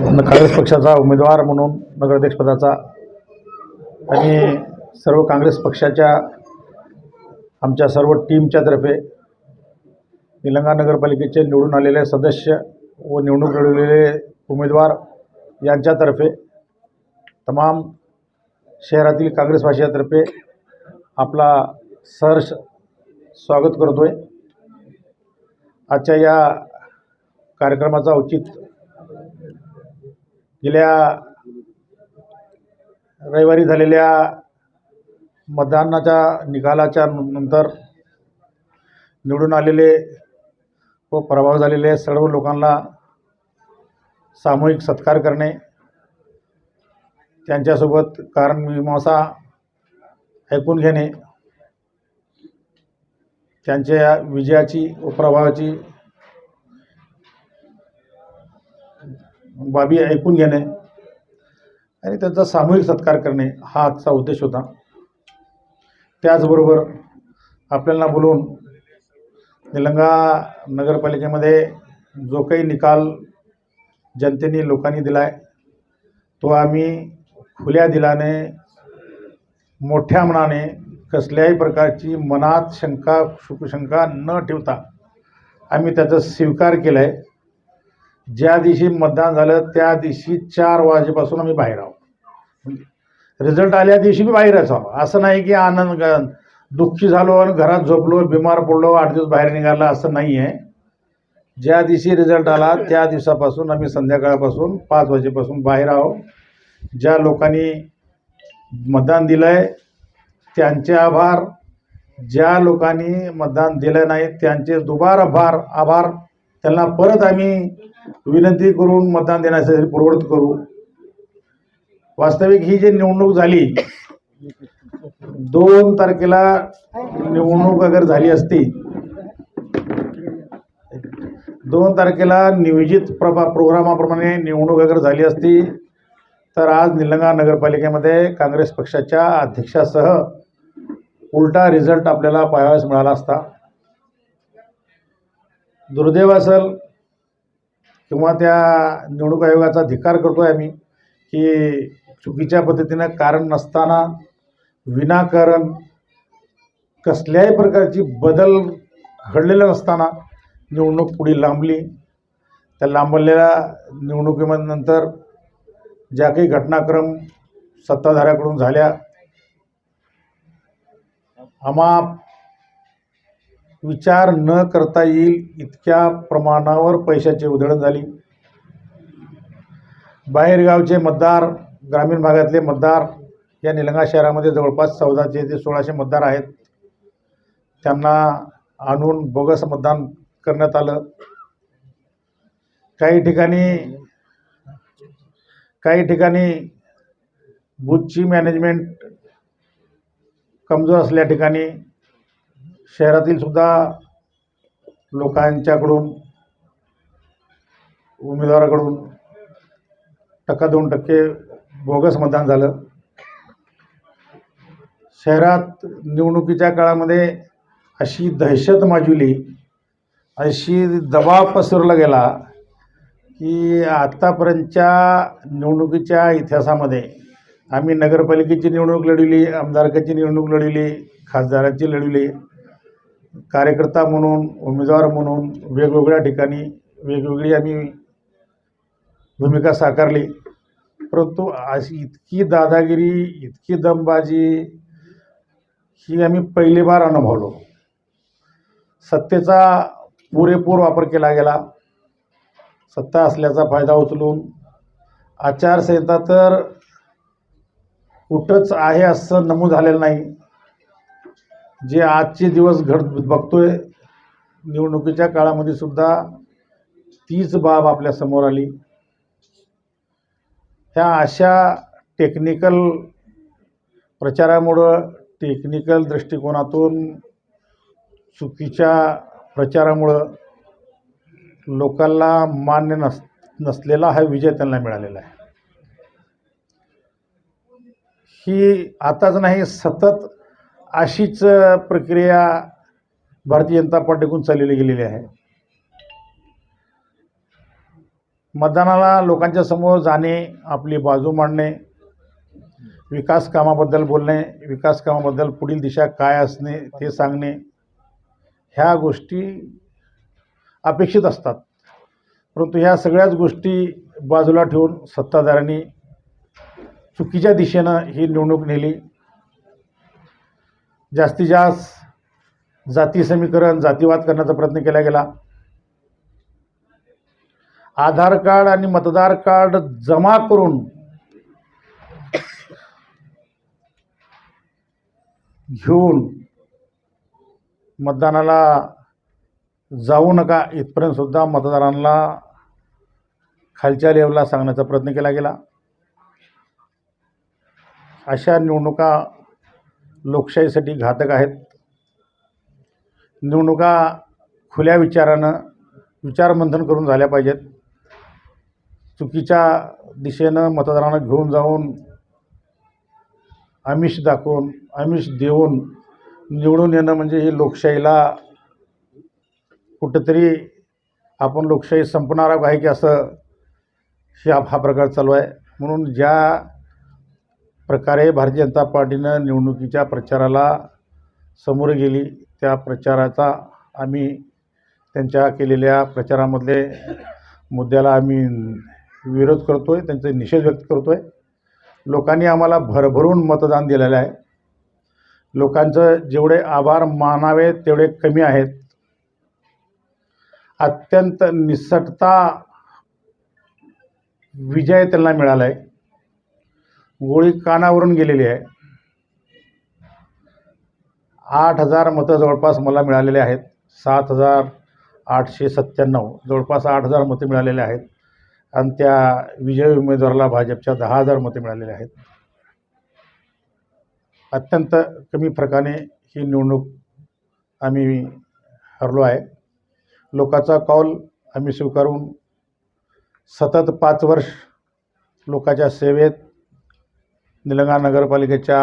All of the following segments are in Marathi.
काँग्रेस पक्षाचा उमेदवार म्हणून नगराध्यक्षपदाचा आणि सर्व काँग्रेस पक्षाच्या आमच्या सर्व टीमच्या तर्फे निलंगा नगरपालिकेचे निवडून आलेले सदस्य व निवडणूक लढवलेले उमेदवार यांच्यातर्फे तमाम शहरातील काँग्रेसवासियातर्फे आपला सहर्ष स्वागत करतो आहे आजच्या या कार्यक्रमाचा औचित्य गेल्या रविवारी झालेल्या मतदानाच्या निकालाच्या नंतर निवडून आलेले व प्रभाव झालेले सर्व लोकांना सामूहिक सत्कार करणे त्यांच्यासोबत कारण मीमांसा ऐकून घेणे त्यांच्या विजयाची व प्रभावाची बाबी ऐकून घेणे आणि त्यांचा सामूहिक सत्कार करणे हा आजचा उद्देश होता. त्याचबरोबर आपल्याला बोलून निलंगा नगरपालिकेमध्ये जो काही निकाल जनतेने लोकांनी दिला आहे तो आम्ही खुल्या दिलाने मोठ्या मनाने कसल्याही प्रकारची मनात शंका शुकशंका न ठेवता आम्ही त्याचा स्वीकार केला आहे ज्या दिवशी मतदान झालं त्या दिवशी चार वाजेपासून आम्ही बाहेर आहोत. म्हणजे रिझल्ट आल्या दिवशी मी बाहेरच आहो असं नाही की आनंद दुःखी झालो आणि घरात झोपलो बिमार पडलो आठ दिवस बाहेर निघाला असं नाही आहे ज्या दिवशी रिझल्ट आला त्या दिवसापासून आम्ही संध्याकाळपासून पाच वाजेपासून बाहेर आहो ज्या लोकांनी मतदान दिलं आहे त्यांचे आभार. ज्या लोकांनी मतदान दिलं नाही त्यांचे दुबार आभार आभार. त्यांना परत आम्ही विनंती करून मतदान देण्यासाठी प्रवृत्त करू. वास्तविक ही जी निवडणूक झाली दोन तारखेला निवडणूक अगर झाली असती दोन तारखेला नियोजित प्रभा प्रोग्रामाप्रमाणे निवडणूक अगर झाली असती तर आज निलंगा नगरपालिकेमध्ये काँग्रेस पक्षाच्या अध्यक्षासह उलटा रिझल्ट आपल्याला पाहावयास मिळाला असता. दुर्दैव असेल किंवा त्या निवडणूक आयोगाचा धिकार करतो आहे आम्ही की चुकीच्या पद्धतीनं कारण नसताना विनाकारण कसल्याही प्रकारची बदल घडलेला नसताना निवडणूक पुढे लांबली. त्या लांबलेल्या निवडणुकीनंतर ज्या काही घटनाक्रम सत्ताधाऱ्याकडून झाल्या आम्हा विचार न करता येईल इतक्या प्रमाणावर पैशाची उधळण झाली. बाहेरगावचे मतदार ग्रामीण भागातले मतदार या निलंगा शहरामध्ये जवळपास चौदाशे ते सोळाशे मतदार आहेत. त्यांना आणून बोगस मतदान करण्यात आलं. काही ठिकाणी काही ठिकाणी बूथची मॅनेजमेंट कमजोर असल्या ठिकाणी शहरातील सुद्धा लोकांच्याकडून उमेदवाराकडून टक्का दोन टक्के बोगस मतदान झालं. शहरात निवडणुकीच्या काळामध्ये अशी दहशत माजवली अशी दबाव पसरला गेला की आत्तापर्यंतच्या निवडणुकीच्या इतिहासामध्ये आम्ही नगरपालिकेची निवडणूक लढवली आमदारकाची निवडणूक लढवली खासदाराची लढवली. कार्यकर्ता म्हणून उमेदवार म्हणून वेगवेगळ्या ठिकाणी वेगवेगळी आम्ही भूमिका साकारली. परंतु अशी इतकी दादागिरी इतकी दमबाजी ही आम्ही पहिली बार अनुभवलो. सत्तेचा पुरेपूर वापर केला गेला. सत्ता असल्याचा फायदा उचलून. आचारसंहिता तर कुठंच आहे असं नमूद झालेलं नाही. जे आजचे दिवस घड बघतोय निवडणुकीच्या काळामध्ये सुद्धा तीच बाब आपल्यासमोर आली. ह्या अशा टेक्निकल प्रचारामुळं टेक्निकल दृष्टिकोनातून चुकीच्या प्रचारामुळं लोकांना मान्य नस नसलेला हा विजय त्यांना मिळालेला आहे. ही आताच नाही सतत अशीच प्रक्रिया भारतीय जनता पार्टीकडून चाललेली गेलेली आहे. मतदानाला लोकांच्या समोर जाणे आपली बाजू मांडणे विकास कामाबद्दल बोलणे विकास कामाबद्दल पुढील दिशा काय असणे ते सांगणे ह्या गोष्टी अपेक्षित असतात. परंतु ह्या सगळ्याच गोष्टी बाजूला ठेवून सत्ताधाऱ्यांनी चुकीच्या दिशेनं ही निवडणूक नेली. जास्तीत जास्त जाती समीकरण जातीवाद करण्याचा प्रयत्न केला गेला. आधार कार्ड आणि मतदार कार्ड जमा करून घेऊन मतदानाला जाऊ नका इथपर्यंत सुद्धा मतदारांना खालच्या लेवलला सांगण्याचा प्रयत्न केला गेला. अशा निवडणुका लोकशाहीसाठी घातक आहेत. निवडणुका खुल्या विचारानं विचारमंथन करून झाल्या पाहिजेत. चुकीच्या दिशेनं मतदारांना घेऊन जाऊन आमिष दाखवून आमिष देऊन निवडून येणं म्हणजे ही लोकशाहीला कुठंतरी आपण लोकशाही संपणार आहे की असं हा हा प्रकार चालू आहे. म्हणून ज्या प्रकारे भारतीय जनता पार्टीनं निवडणुकीच्या प्रचाराला समोर गेली. त्या प्रचाराचा आम्ही त्यांच्या केलेल्या प्रचारामधले मुद्द्याला आम्ही विरोध करतो आहे त्यांचा निषेध व्यक्त करतो आहे लोकांनी आम्हाला भरभरून मतदान दिलेलं आहे. लोकांचं जेवढे आभार मानावे तेवढे कमी आहेत. अत्यंत निसटता विजय त्यांना मिळाला आहे गोळी कानावरून गेलेली आहे. आठ हजार मतं जवळपास मला मिळालेले आहेत. सात हजार आठशे सत्त्याण्णव जवळपास आठ हजार मतं मिळालेले आहेत. आणि त्या विजयी उमेदवाराला भाजपच्या दहा हजार मतं मिळालेले आहेत. अत्यंत कमी फरकाने ही निवडणूक आम्ही हरलो आहे. लोकाचा कॉल आम्ही स्वीकारून सतत पाच वर्ष लोकाच्या सेवेत निलंगा नगरपालिकेच्या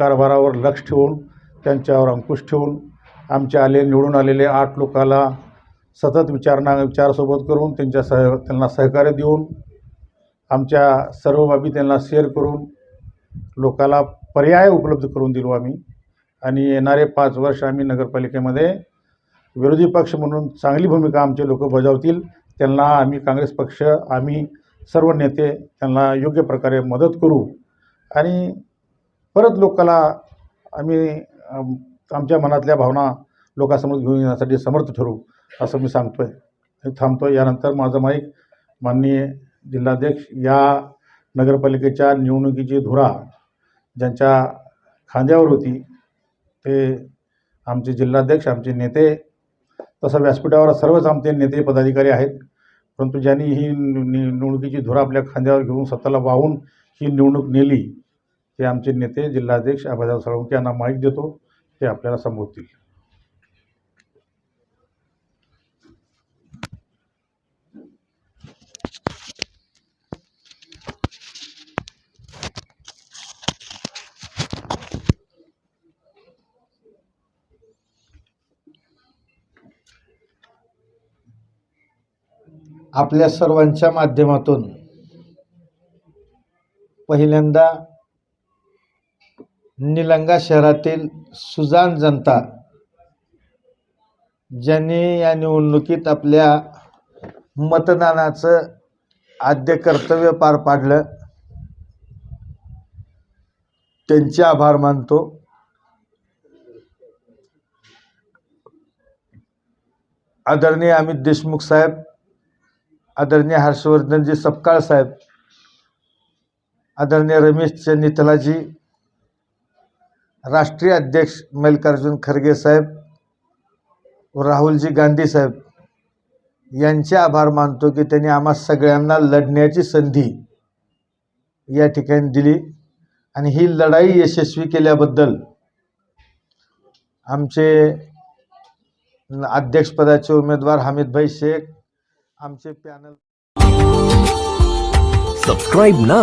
कारभारावर लक्ष ठेवून त्यांच्यावर अंकुश ठेवून आमचे आले निवडून आलेले आठ लोकाला सतत विचारणा विचारसोबत करून त्यांच्या सह त्यांना सहकार्य देऊन आमच्या सर्व बाबी त्यांना शेअर करून लोकाला पर्याय उपलब्ध करून दिलो आम्ही. आणि येणारे पाच वर्ष आम्ही नगरपालिकेमध्ये विरोधी पक्ष म्हणून चांगली भूमिका आमचे लोक बजावतील त्यांना आम्ही काँग्रेस पक्ष आम्ही सर्व नेते त्यांना योग्य प्रकारे मदत करू. आणि परत लोकाला आम्ही आमच्या मनातल्या भावना लोकांसमोर घेऊन येण्यासाठी समर्थ ठरू असं मी सांगतो आहे थांबतो आहे यानंतर माझं माईक माननीय जिल्हाध्यक्ष या नगरपालिकेच्या निवडणुकीची धुरा ज्यांच्या खांद्यावर होती ते आमचे जिल्हाध्यक्ष आमचे नेते तसं व्यासपीठावर सर्वच आमचे नेते पदाधिकारी आहेत. परंतु ज्यांनी ही नि- नि- निवडणुकीची धुरा आपल्या खांद्यावर घेऊन स्वतःला वाहून ही निवडणूक नेली ते आमचे नेते जिल्हाध्यक्ष अभयदास साळुंके यांना माहीत देतो ते आपल्याला संबोधतील. आपल्या सर्वांच्या माध्यमातून पहिल्यांदा निलंगा शहरातील सुजान जनता ज्यांनी या निवडणुकीत आपल्या मतदानाचं आद्य कर्तव्य पार पाडलं त्यांचे आभार मानतो. आदरणीय अमित देशमुख साहेब आदरणीय हर्षवर्धनजी सपकाळ साहेब आदरणीय रमेश नितलाजी राष्ट्रीय अध्यक्ष मल्लिकार्जुन खरगे साहेब व राहुलजी गांधी साहेब यांचे आभार मानतो की त्यांनी आम्हा सगळ्यांना लढण्याची संधी या ठिकाणी दिली. आणि ही लढाई यशस्वी केल्याबद्दल आमचे अध्यक्षपदाचे उमेदवार हमीदभाई शेख आमचे पॅनल सबस्क्राईब ना